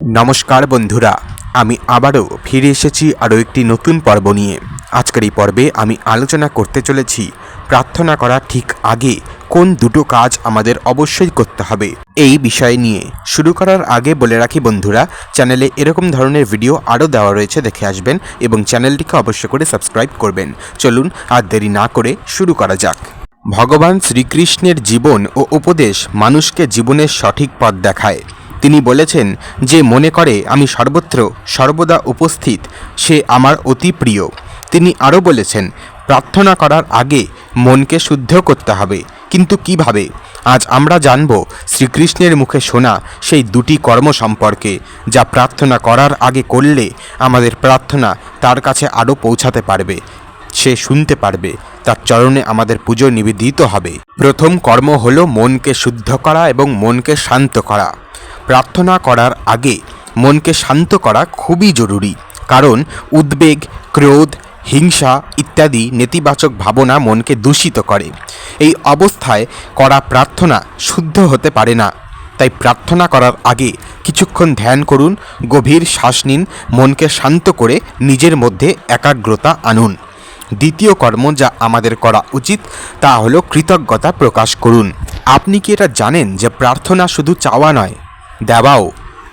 নমস্কার বন্ধুরা, আমি আবারও ফিরে এসেছি আরও একটি নতুন পর্ব নিয়ে। আজকের এই পর্বে আমি আলোচনা করতে চলেছি প্রার্থনা করার ঠিক আগে কোন দুটো কাজ আমাদের অবশ্যই করতে হবে এই বিষয় নিয়ে। শুরু করার আগে বলে রাখি বন্ধুরা, চ্যানেলে এরকম ধরনের ভিডিও আরও দেওয়া রয়েছে দেখে আসবেন এবং চ্যানেলটিকে অবশ্য করে সাবস্ক্রাইব করবেন। চলুন আর দেরি না করে শুরু করা যাক। ভগবান শ্রীকৃষ্ণের জীবন ও উপদেশ মানুষকে জীবনের সঠিক পথ দেখায়। তিনি বলেছেন যে মনে করে, আমি সর্বত্র, সর্বদা উপস্থিত, সে আমার অতি প্রিয়। তিনি আরও বলেছেন, প্রার্থনা করার আগে মনকে শুদ্ধ করতে হবে। কিন্তু কীভাবে? আজ আমরা জানব শ্রীকৃষ্ণের মুখে শোনা সেই দুটি কর্ম সম্পর্কে, যা প্রার্থনা করার আগে করলে আমাদের প্রার্থনা তার কাছে আরও পৌঁছাতে পারবে। সে শুনতে পারবে, তার চরণে আমাদের পুজো নিবেদিত হবে। প্রথম কর্ম হল মনকে শুদ্ধ করা এবং মনকে শান্ত করা। প্রার্থনা করার আগে মনকে শান্ত করা খুবই জরুরি, কারণ উদ্বেগ, ক্রোধ, হিংসা ইত্যাদি নেতিবাচক ভাবনা মনকে দূষিত করে। এই অবস্থায় করা প্রার্থনা শুদ্ধ হতে পারে না। তাই প্রার্থনা করার আগে কিছুক্ষণ ধ্যান করুন, গভীর শ্বাস নিন, মনকে শান্ত করে নিজের মধ্যে একাগ্রতা আনুন। দ্বিতীয় কর্ম যা আমাদের করা উচিত, তা হলো কৃতজ্ঞতা প্রকাশ করুন। আপনি কি এটা জানেন যে প্রার্থনা শুধু চাওয়া নয়? দেওয়াও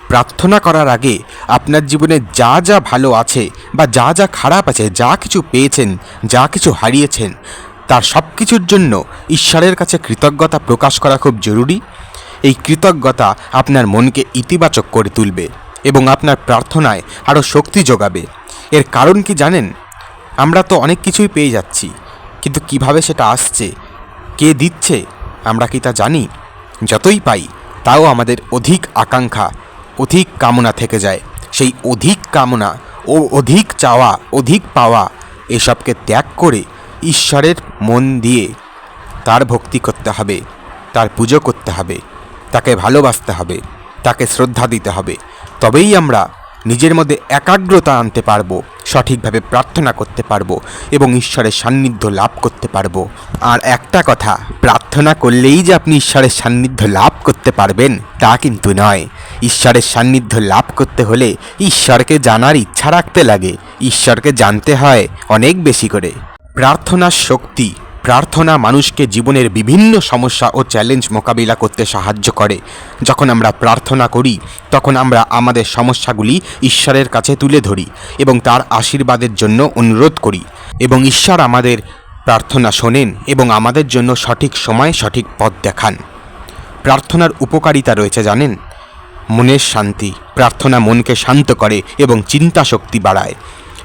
প্রার্থনা করার আগে আপনার জীবনে যা যা ভালো আছে বা যা যা খারাপ আছে, যা কিছু পেয়েছেন, যা কিছু হারিয়েছেন তার সব কিছুর জন্য ঈশ্বরের কাছে কৃতজ্ঞতা প্রকাশ করা খুব জরুরি। এই কৃতজ্ঞতা আপনার মনকে ইতিবাচক করে তুলবে এবং আপনার প্রার্থনায় আরও শক্তি যোগাবে। এর কারণ কি জানেন? আমরা তো অনেক কিছুই পেয়ে যাচ্ছি, কিন্তু কীভাবে সেটা আসছে, কে দিচ্ছে, আমরা কি তা জানি? যতই পাই, তাও আমাদের অধিক আকাঙ্ক্ষা, অধিক কামনা থেকে যায়। সেই অধিক কামনা ও অধিক চাওয়া, অধিক পাওয়া, এসবকে ত্যাগ করে ঈশ্বরের মন দিয়ে তার ভক্তি করতে হবে, তার পুজো করতে হবে, তাকে ভালোবাসতে হবে, তাকে শ্রদ্ধা দিতে হবে। তবেই আমরা নিজের মধ্যে একাগ্রতা আনতে পারব। সঠিকভাবে প্রার্থনা করতে পারব এবং ঈশ্বরের সান্নিধ্য লাভ করতে পারব। আর একটা কথা, প্রার্থনা করলেই যে আপনি ঈশ্বরের সান্নিধ্য লাভ করতে পারবেন, তা কিন্তু নয়। ঈশ্বরের সান্নিধ্য লাভ করতে হলে ঈশ্বরকে জানার ইচ্ছা রাখতে লাগে। ঈশ্বরকে জানতে হয় অনেক বেশি করে। প্রার্থনার শক্তি প্রার্থনা মানুষকে জীবনের বিভিন্ন সমস্যা ও চ্যালেঞ্জ মোকাবিলা করতে সাহায্য করে। যখন আমরা প্রার্থনা করি, তখন আমরা আমাদের সমস্যাগুলি ঈশ্বরের কাছে তুলে ধরি এবং তার আশীর্বাদের জন্য অনুরোধ করি এবং ঈশ্বর আমাদের প্রার্থনা শোনেন এবং আমাদের জন্য সঠিক সময়ে সঠিক পথ দেখান। প্রার্থনার উপকারিতা রয়েছে জানেন? মনের শান্তি। প্রার্থনা মনকে শান্ত করে এবং চিন্তা শক্তি বাড়ায়।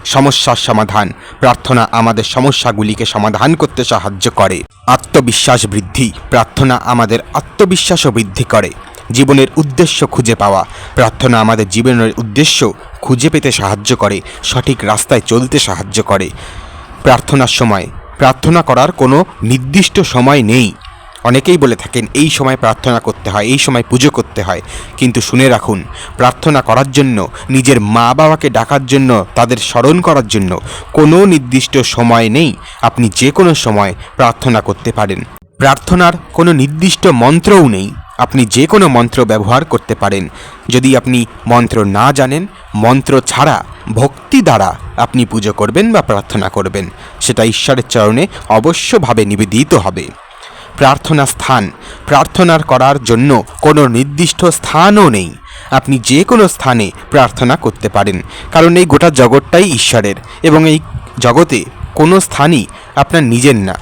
সমস্যার সমাধান। প্রার্থনা আমাদের সমস্যাগুলিকে সমাধান করতে সাহায্য করে। আত্মবিশ্বাস বৃদ্ধি। প্রার্থনা আমাদের আত্মবিশ্বাসও বৃদ্ধি করে। জীবনের উদ্দেশ্য খুঁজে পাওয়া। প্রার্থনা আমাদের জীবনের উদ্দেশ্য খুঁজে পেতে সাহায্য করে। সঠিক রাস্তায় চলতে সাহায্য করে। প্রার্থনার সময়। প্রার্থনা করার কোনো নির্দিষ্ট সময় নেই। অনেকেই বলে থাকেন, এই সময় প্রার্থনা করতে হয়, এই সময় পুজো করতে হয়। কিন্তু শুনে রাখুন, প্রার্থনা করার জন্য, নিজের মা বাবাকে ডাকার জন্য, তাদের স্মরণ করার জন্য কোনো নির্দিষ্ট সময় নেই। আপনি যে কোনো সময় প্রার্থনা করতে পারেন। প্রার্থনার কোনো নির্দিষ্ট মন্ত্রও নেই। আপনি যে কোনো মন্ত্র ব্যবহার করতে পারেন। যদি আপনি মন্ত্র না জানেন, মন্ত্র ছাড়া, ভক্তি দ্বারা আপনি পুজো করবেন বা প্রার্থনা করবেন। সেটা ঈশ্বরের চরণে অবশ্যভাবে নিবেদিত হবে। প্রার্থনা স্থান। প্রার্থনার করার জন্য কোনো নির্দিষ্ট স্থানও নেই। আপনি যে কোনো স্থানে প্রার্থনা করতে পারেন। কারণ এই গোটা জগৎটাই ঈশ্বরের এবং এই জগতে কোনো স্থানই আপনার নিজের না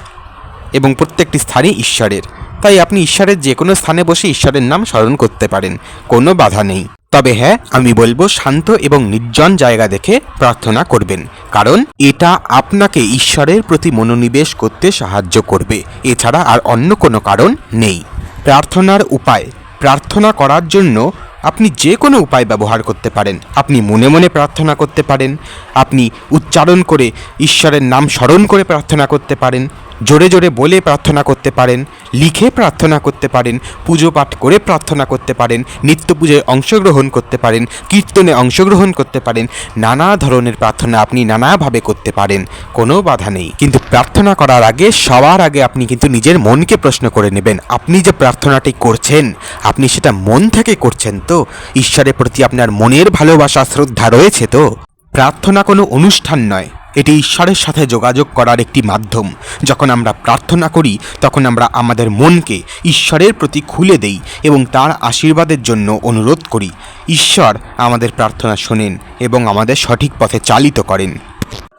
এবং প্রত্যেকটি স্থানই ঈশ্বরের। তাই আপনি ঈশ্বরের যে কোনো স্থানে বসে ঈশ্বরের নাম স্মরণ করতে পারেন। কোনো বাধা নেই। তবে হ্যাঁ আমি বলব শান্ত এবং নির্জন জায়গা দেখে প্রার্থনা করবেন। কারণ এটা আপনাকে ঈশ্বরের প্রতি মনোনিবেশ করতে সাহায্য করবে। এছাড়া আর অন্য কোনো কারণ নেই। প্রার্থনার উপায়। প্রার্থনা করার জন্য আপনি যে কোনো উপায় ব্যবহার করতে পারেন। আপনি মনে মনে প্রার্থনা করতে পারেন। আপনি উচ্চারণ করে ঈশ্বরের নাম স্মরণ করে প্রার্থনা করতে পারেন। জোরে জোরে বলে প্রার্থনা করতে পারেন, লিখে প্রার্থনা করতে পারেন, পুজো পাঠ করে প্রার্থনা করতে পারেন, নিত্য পুজোয় অংশগ্রহণ করতে পারেন, কীর্তনে অংশগ্রহণ করতে পারেন, নানা ধরনের প্রার্থনা আপনি নানাভাবে করতে পারেন, কোনো বাধা নেই। কিন্তু প্রার্থনা করার আগে, সবার আগে আপনি কিন্তু নিজের মনকে প্রশ্ন করে নেবেন, আপনি যে প্রার্থনাটি করছেন, আপনি সেটা মন থেকে করছেন তো? ঈশ্বরের প্রতি আপনার মনের ভালোবাসা, শ্রদ্ধা রয়েছে তো? প্রার্থনা কোনো অনুষ্ঠান নয়। এটি ঈশ্বরের সাথে যোগাযোগ করার একটি মাধ্যম। যখন আমরা প্রার্থনা করি, তখন আমরা আমাদের মনকে ঈশ্বরের প্রতি খুলে দেই এবং তার আশীর্বাদের জন্য অনুরোধ করি। ঈশ্বর আমাদের প্রার্থনা শোনেন এবং আমাদের সঠিক পথে চালিত করেন।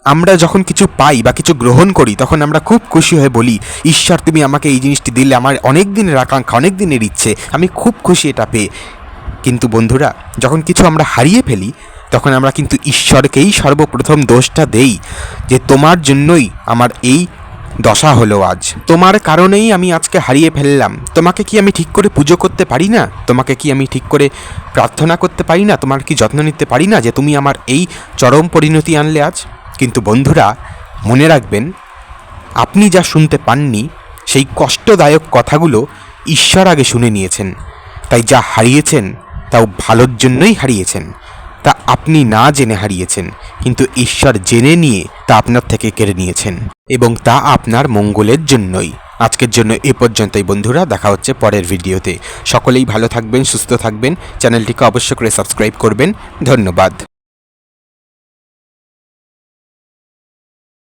আমরা যখন কিছু পাই বা কিছু গ্রহণ করি, তখন আমরা খুব খুশি হয়ে বলি, ঈশ্বর, তুমি আমাকে এই জিনিসটি দিলে, আমার অনেক দিনের আকাঙ্ক্ষা অনেক দিনের ইচ্ছে, আমি খুব খুশি এটা পেয়ে। কিন্তু বন্ধুরা, যখন কিছু আমরা হারিয়ে ফেলি, তখন আমরা কিন্তু ঈশ্বরকেই সর্বপ্রথম দোষটা দেই যে তোমার জন্যই আমার এই দশা হলো আজ। তোমার কারণেই আমি আজকে হারিয়ে ফেললাম। তোমাকে কি আমি ঠিক করে পুজো করতে পারি না? তোমাকে কি আমি ঠিক করে প্রার্থনা করতে পারি না? তোমার কি যত্ন নিতে পারি না যে তুমি আমার এই চরম পরিণতি আনলে আজ? কিন্তু বন্ধুরা, মনে রাখবেন, আপনি যা শুনতে পাননি, সেই কষ্টদায়ক কথাগুলো ঈশ্বর আগে শুনে নিয়েছেন। তাই যা হারিয়েছেন তাও ভালোর জন্যই হারিয়েছেন। তা আপনি না জেনে হারিয়েছেন, কিন্তু ঈশ্বর জেনে নিয়ে তা আপনার থেকে কেড়ে নিয়েছেন এবং তা আপনার মঙ্গলের জন্যই। আজকের জন্য এ পর্যন্তই বন্ধুরা, দেখা হচ্ছে পরের ভিডিওতে। সকলেই ভালো থাকবেন, সুস্থ থাকবেন। চ্যানেলটিকে অবশ্য করে সাবস্ক্রাইব করবেন। ধন্যবাদ।